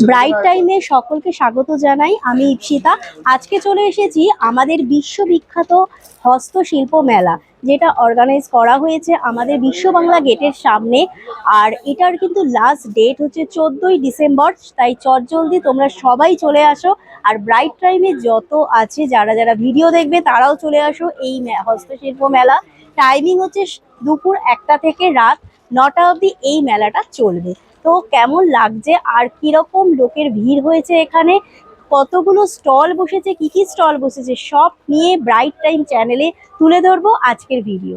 Bright টাইমে সকলকে স্বাগত জানাই আমি ইপসিতা আজকে চলে এসেছি আমাদের বিশ্ববিখ্যাত হস্তশিল্প মেলা যেটা অর্গানাইজ করা হয়েছে আমাদের বিশ্ব বাংলা গেটের সামনে। আর এটার কিন্তু লাস্ট ডেট হচ্ছে চোদ্দোই ডিসেম্বর তাই চটজলদি তোমরা সবাই চলে আসো। আর ব্রাইট টাইমে যত আছে যারা যারা ভিডিও দেখবে তারাও চলে আসো এই হস্তশিল্প মেলা। টাইমিং হচ্ছে দুপুর একটা থেকে রাত নটা অবধি এই মেলাটা চলবে। তো কেমন লাগছে? আর কীরকম লোকের ভিড় হয়েছে এখানে? কতগুলো স্টল বসেছে? কি কি স্টল বসেছে? সব নিয়ে ব্রাইট টাইম চ্যানেলে তুলে ধরবো আজকের ভিডিও